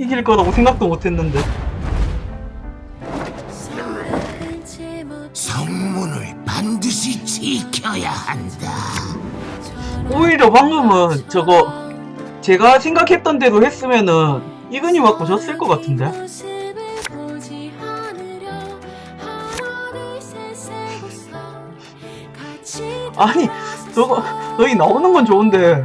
이길 거라고 생각도 못했는데 성문을 반드시 지켜야 한다. 오히려 방금은 저거 제가 생각했던 대로 했으면은 이근이 맞고 졌을 것 같은데 아니 저거 너희 나오는 건 좋은데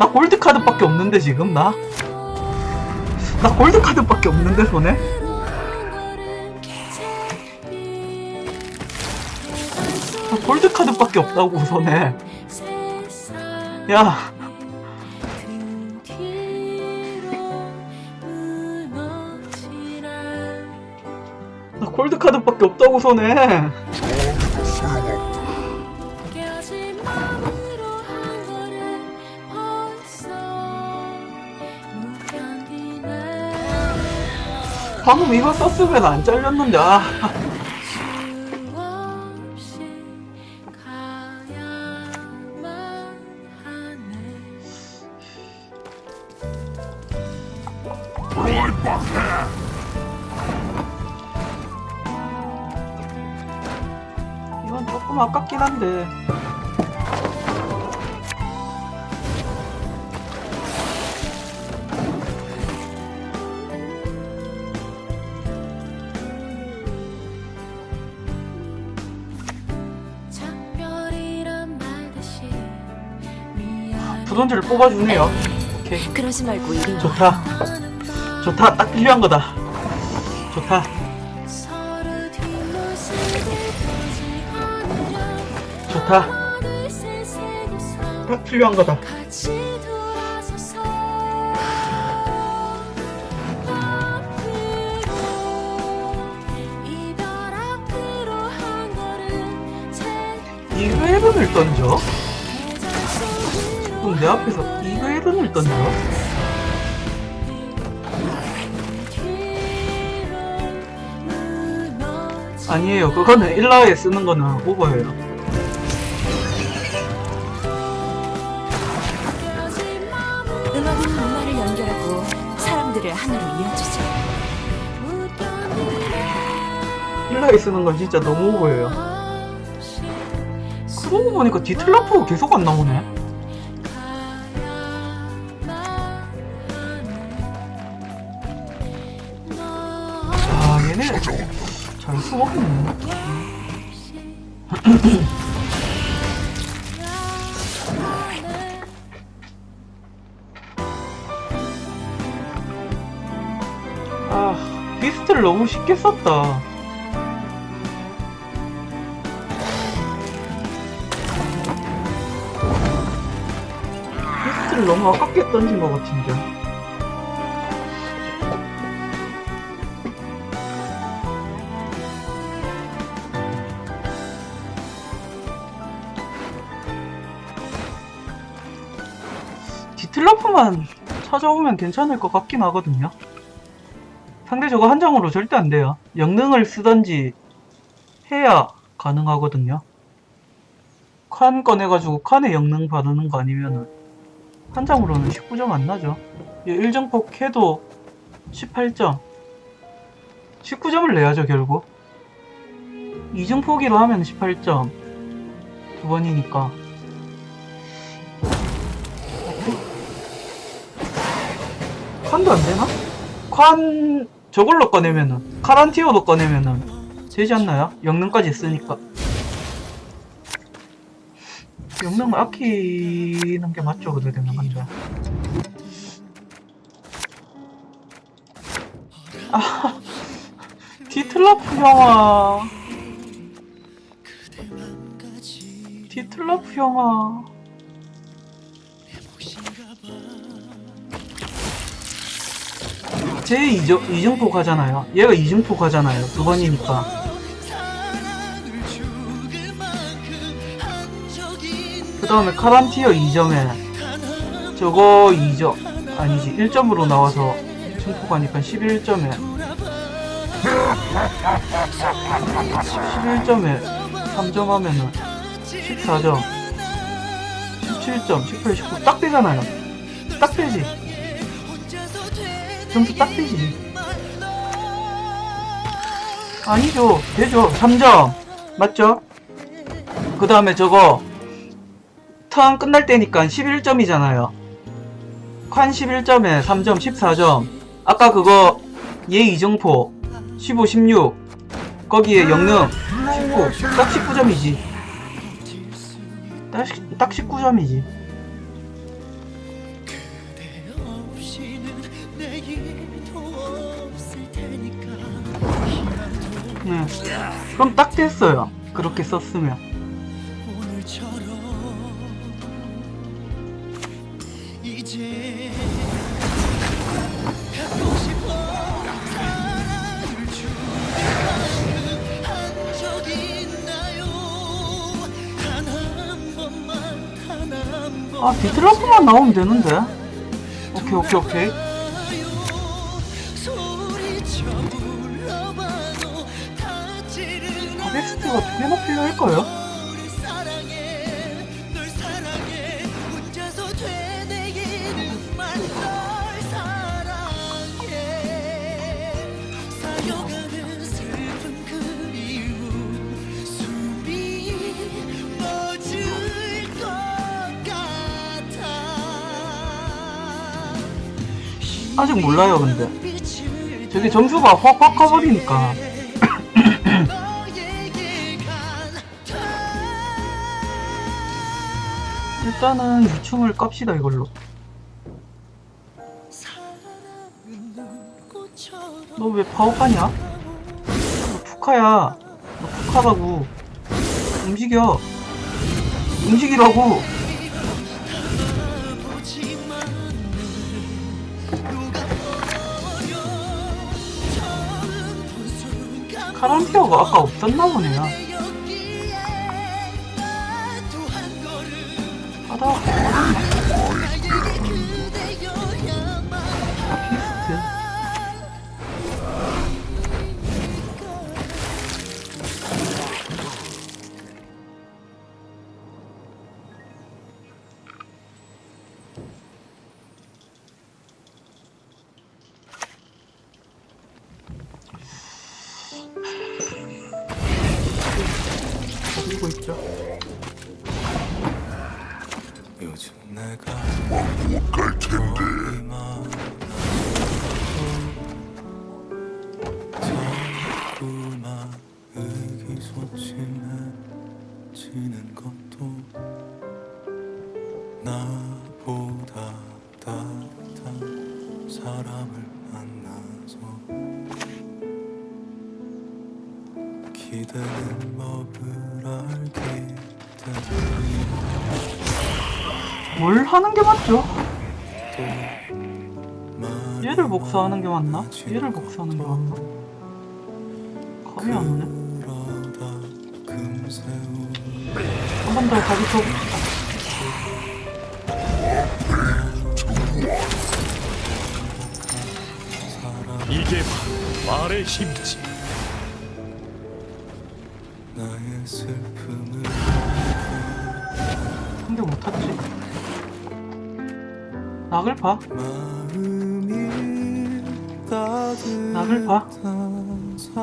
나 골드 카드밖에 없는데 지금 나? 나 골드 카드밖에 없는데 손에? 나 골드 카드밖에 없다고 손에. 야. 나 골드 카드밖에 없다고 손에 방금 이거 썼으면 안 잘렸는데 아 부전지를 뽑아주네요. 오케이. 그러지 말고 이리 와. 좋다. 좋다. 딱 필요한 거다. 좋다. 좋다. 딱 필요한 거다. 이거 1분을 던져? 그럼 내 앞에서 이거 1분을 던져? 아니에요 그거는 1라에 쓰는 거는 오버예요 문화를 연결하고 사람들을 하나로 이어주죠. 1라에 쓰는 건 진짜 너무 오버예요 그러고 보니까 디틀라프 계속 안 나오네 얘네 잘 숨었네. 아 비스트를 너무 쉽게 썼다. 비스트를 너무 아깝게 던진 것 같은데 디틀러프만 찾아오면 괜찮을 것 같긴 하거든요. 상대 저거 한 장으로 절대 안 돼요. 영능을 쓰던지 해야 가능하거든요. 칸 꺼내가지고 칸에 영능 바르는 거 아니면은 한 장으로는 19점 안 나죠. 얘 1정폭 해도 18점. 19점을 내야죠, 결국. 2정폭이로 하면 18점. 두 번이니까. 칸도 안 되나? 칸 저걸로 꺼내면은 카란티오로 꺼내면은 되지 않나요? 영능까지 쓰니까 영능을 아끼는 게 맞죠 그래야 되는 건데 아 디틀라프 형아 디틀라프 형아 제 이정, 이정폭 하잖아요. 얘가 이정폭 하잖아요. 두 번이니까. 그 다음에 카란티어 2점에 저거 2점 아니지 1점으로 나와서 증폭 하니까 11점에 11점에 3점 하면은 14점 17점 18, 19 딱 되잖아요 딱 되지 점수 딱 되지. 아니죠. 되죠. 3점. 맞죠? 그 다음에 저거, 턴 끝날 때니까 11점이잖아요. 칸 11점에 3점, 14점. 아까 그거, 예 이정포, 15, 16. 거기에 영능, 19. 딱 19점이지. 딱, 십- 딱 19점이지. 네. 그럼 딱 됐어요. 그렇게 썼으면. 아, 디틀러프만 나오면 되는데. 오케이, 오케이, 오케이. 바베스트가 두 개나 필요할까요? 아직 몰라요, 근데. 저게 점수가 확확 가버리니까. 일단은 유충을 깝시다, 이걸로. 너왜 파워가냐? 너 푸카야. 너 푸카라고. 움직여. 움직이라고. 카란티어가 아까 없었나 보네요. 가지고 있죠. 기대는 법을 알기 뭘 하는 게 맞죠? 얘를 복사하는 게 맞나? 얘를 복사하는 게 맞나? 감이 안 오네. 그러다 금세 한번더 가기 쳐봅시다. 이게 바로 말의 힘이지. 나의 슬픔을 근데 못 탔지. 낙을 봐. 마음이 낙을 봐. 사람이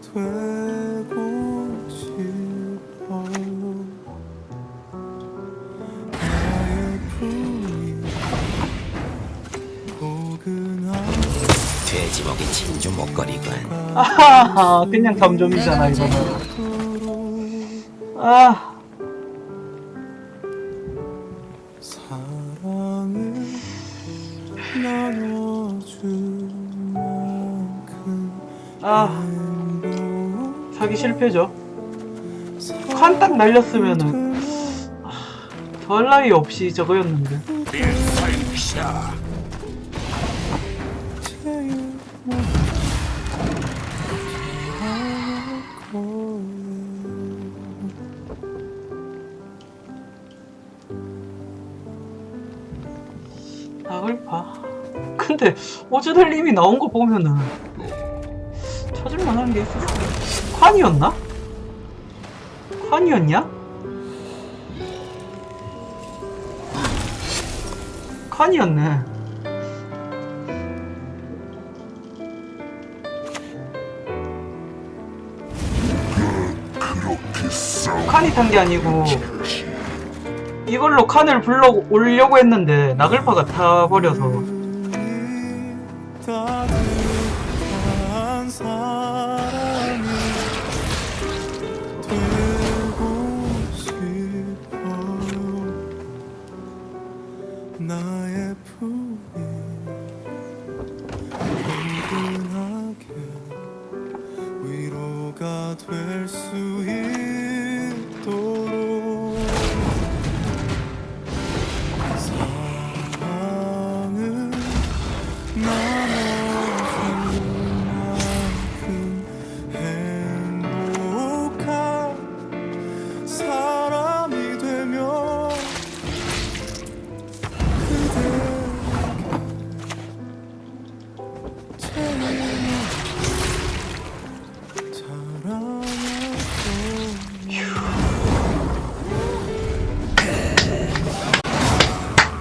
되 돼지 먹이 진주 목걸이군. 아하하, 그냥 3점이잖아, 이거는. 아, 사랑을 나눠줄 만큼 아, 사기 실패죠. 칸 딱 날렸으면은, 아, 더할 나위 없이 저거였는데. 제일 몰입파 근데 오즈달님이 나온 거 보면은 찾을만 한게 있었어 칸이었나? 칸이었냐? 칸이었네 칸이 탄 게 아니고 이걸로 칸을 불러 올려고 했는데 나글파가 타버려서. 가될